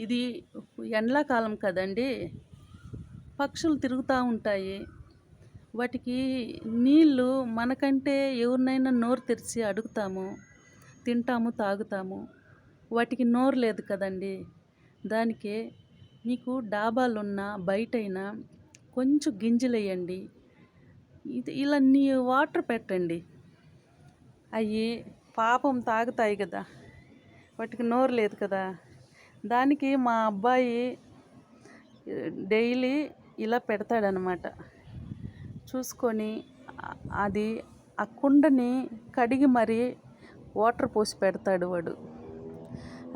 ఇది ఎండాకాలం కదండి. పక్షులు తిరుగుతూ ఉంటాయి. వాటికి నీళ్ళు మనకంటే ఎవరినైనా నోరు తెరిచి అడుగుతాము తింటాము తాగుతాము. వాటికి నోరు లేదు కదండి. దానికే మీకు డాబాలున్నా బయటైనా కొంచెం గింజలు వేయండి ఇది ఇలా నీ వాటర్ పెట్టండి. అవి పాపం తాగుతాయి కదా. వాటికి నోరు లేదు కదా. దానికి మా అబ్బాయి డైలీ ఇలా పెడతాడనమాట చూసుకొని అది ఆ కుండని కడిగి మరీ వాటర్ పోసి పెడతాడు వాడు.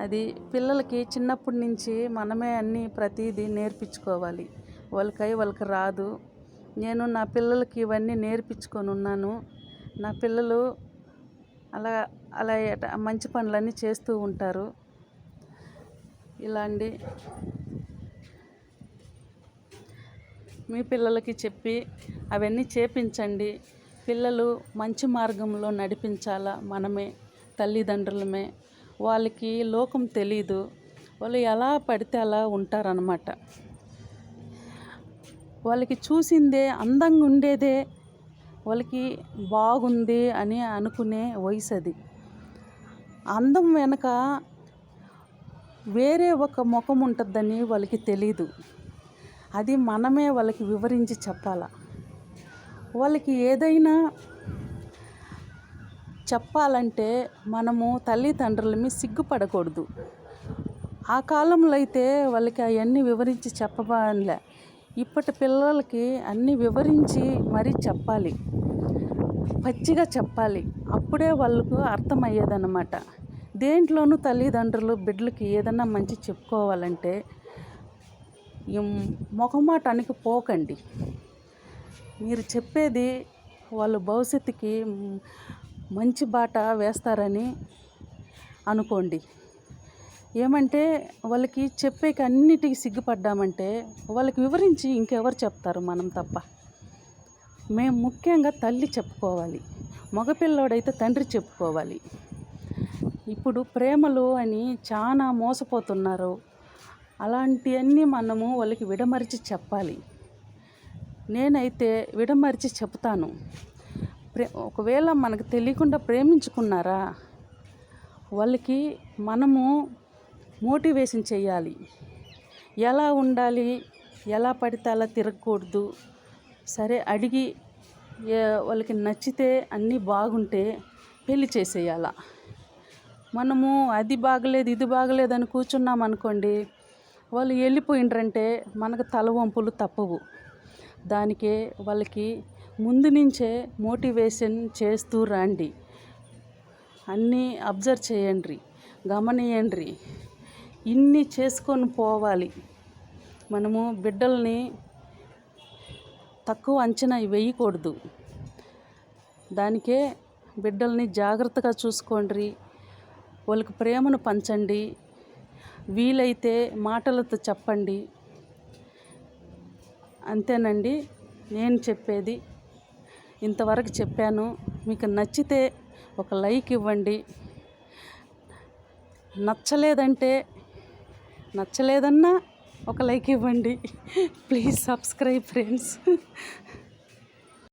అది పిల్లలకి చిన్నప్పటి నుంచి మనమే అన్నీ ప్రతిదీ నేర్పించుకోవాలి. వాళ్ళకై వాళ్ళకి రాదు. నేను నా పిల్లలకి ఇవన్నీ నేర్పించుకొని ఉన్నాను. నా పిల్లలు అలా అలా మంచి పనులన్నీ చేస్తూ ఉంటారు. ఇలాంటి మీ పిల్లలకి చెప్పి అవన్నీ చేపించండి. పిల్లలు మంచి మార్గంలో నడిపించాలా మనమే తల్లిదండ్రులమే? వాళ్ళకి లోకం తెలీదు. వాళ్ళు ఎలా పడితే అలా ఉంటారనమాట వాళ్ళకి చూసిందే అందంగా ఉండేదే వాళ్ళకి బాగుంది అని అనుకునే వయసు అది. అందం వెనక వేరే ఒక ముఖం ఉంటుందని వాళ్ళకి తెలీదు. అది మనమే వాళ్ళకి వివరించి చెప్పాల? వాళ్ళకి ఏదైనా చెప్పాలంటే మనము తల్లిదండ్రులమి సిగ్గుపడకూడదు. ఆ కాలంలో అయితే వాళ్ళకి అవన్నీ వివరించి చెప్పబాలే ఇప్పటి పిల్లలకి అన్నీ వివరించి మరీ చెప్పాలి. పచ్చిగా చెప్పాలి. అప్పుడే వాళ్ళకు అర్థమయ్యేదన్నమాట. దేంట్లోనూ తల్లిదండ్రులు బిడ్డలకి ఏదన్నా మంచి చెప్పుకోవాలంటే మొఖమాటానికి మొహమాటానికి పోకండి. మీరు చెప్పేది వాళ్ళు భవిష్యత్తుకి మంచి బాట వేస్తారని అనుకోండి. ఏమంటే వాళ్ళకి చెప్పేకి అన్నిటికీ సిగ్గుపడ్డామంటే వాళ్ళకి వివరించి ఇంకెవరు చెప్తారు మనం తప్ప? మేము ముఖ్యంగా తల్లి చెప్పుకోవాలి. మగపిల్లోడైతే తండ్రి చెప్పుకోవాలి. ఇప్పుడు ప్రేమలు అని చాలా మోసపోతున్నారు. అలాంటివన్నీ మనము వాళ్ళకి విడమరిచి చెప్పాలి. నేనైతే విడమరిచి చెప్తాను ప్రే ఒకవేళ మనకు తెలియకుండా ప్రేమించుకున్నారా? వాళ్ళకి మనము మోటివేషన్ చేయాలి. ఎలా ఉండాలి? ఎలా పడితే అలా తిరగకూడదు? సరే అడిగి వాళ్ళకి నచ్చితే అన్నీ బాగుంటే పెళ్ళి చేసేయాలా? మనము అది బాగలేదు ఇది బాగలేదు అని కూర్చున్నాం అనుకోండి వాళ్ళు వెళ్ళిపోయిండ్రంటే మనకు తలవంపులు తప్పవు. దానికే వాళ్ళకి ముందు నుంచే మోటివేషన్ చేస్తూ రండి. అన్నీ అబ్జర్వ్ చేయండి గమనియండి ఇన్ని చేసుకొని పోవాలి. మనము బిడ్డల్ని తక్కువ అంచనా వేయకూడదు. దానికే బిడ్డల్ని జాగ్రత్తగా చూసుకోండి వాళ్ళకి ప్రేమను పంచండి. వీలైతే మాటలతో చెప్పండి. అంతేనండి నేను చెప్పేది. ఇంతవరకు చెప్పాను. మీకు నచ్చితే ఒక లైక్ ఇవ్వండి. నచ్చలేదంటే నచ్చలేదన్నా ఒక లైక్ ఇవ్వండి. Please subscribe friends.